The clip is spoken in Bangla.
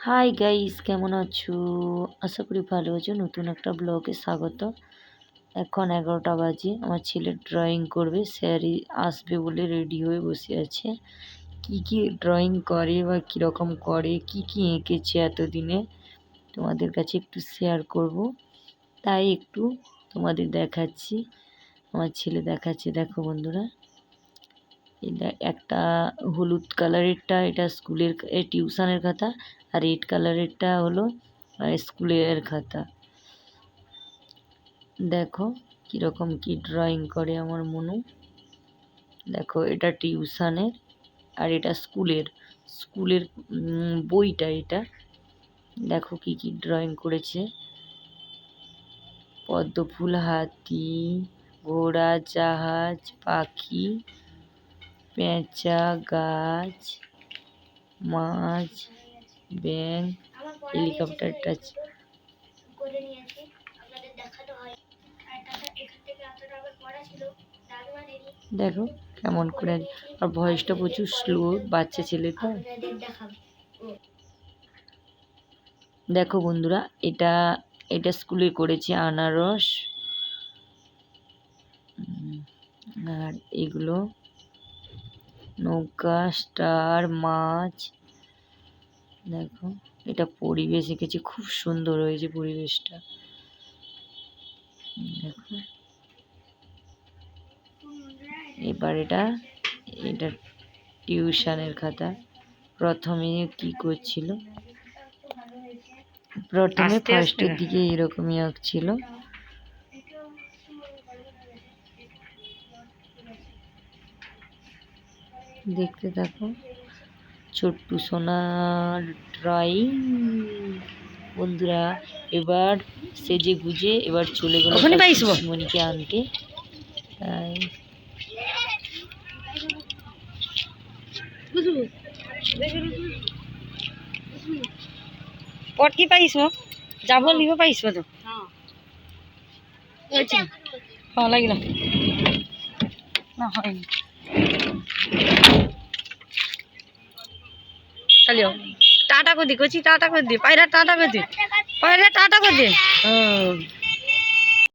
হাই গাইস কেমন আছো? আশা করি ভালো আছো। নতুন একটা ব্লগে স্বাগত। এখন এগারোটা বাজে। আমার ছেলে ড্রয়িং করবে। স্যারই আসবে বলে রেডি হয়ে বসে আছে। কি কি ড্রয়িং করে বা কীরকম করে, কি কি এঁকেছে এতদিনে, তোমাদের কাছে একটু শেয়ার করব। তাই একটু তোমাদের দেখাচ্ছি। আমার ছেলে দেখাচ্ছে, দেখো বন্ধুরা। এটা একটা হলুদ কালারেরটা, এটা স্কুলের টিউশনের খাতা আর রেড কালারেরটা হলো স্কুলের খাতা। দেখো কীরকম কি ড্রয়িং করে আমার মনু। দেখো এটা টিউশনের আর এটা স্কুলের। স্কুলের বইটা এটা। দেখো কি কি ড্রয়িং করেছে। পদ্মফুল, হাতি, ঘোড়া, জাহাজ, পাখি। পেঁচা, গাছ, মাছ ছিল তার মানে দেখো কেমন করে আর ভয়েসটা প্রচুর স্লো বাচ্চা ছেলে তো। দেখো বন্ধুরা, এটা এটা স্কুলে করেছে আনারস। আর এগুলো নৌকা স্টার মাছ। দেখো এটা পরিবেশ এঁকেছি খুব সুন্দর হয়েছে পরিবেশটা। দেখো। এবার এটা এটা টিউশনের খাতা। প্রথমে কি করছিল? প্রথমে ফার্স্টের দিকে এরকমই আঁকছিল। দেখতে থাকো। ছোট্টু সোনার ড্রয়িং। বন্ধুরা এবার সেজে গুজে এবার চলে গেল। মনিকে আনতে। তাই। পট কি পাইছ যাব লিব পাইছ তো? হ্যাঁ। লাগিল না চলিও। টাটা করে দি কচি টাটা করে দি পায়রা টাটা করে দি পায়রা টাটা করে দি। ও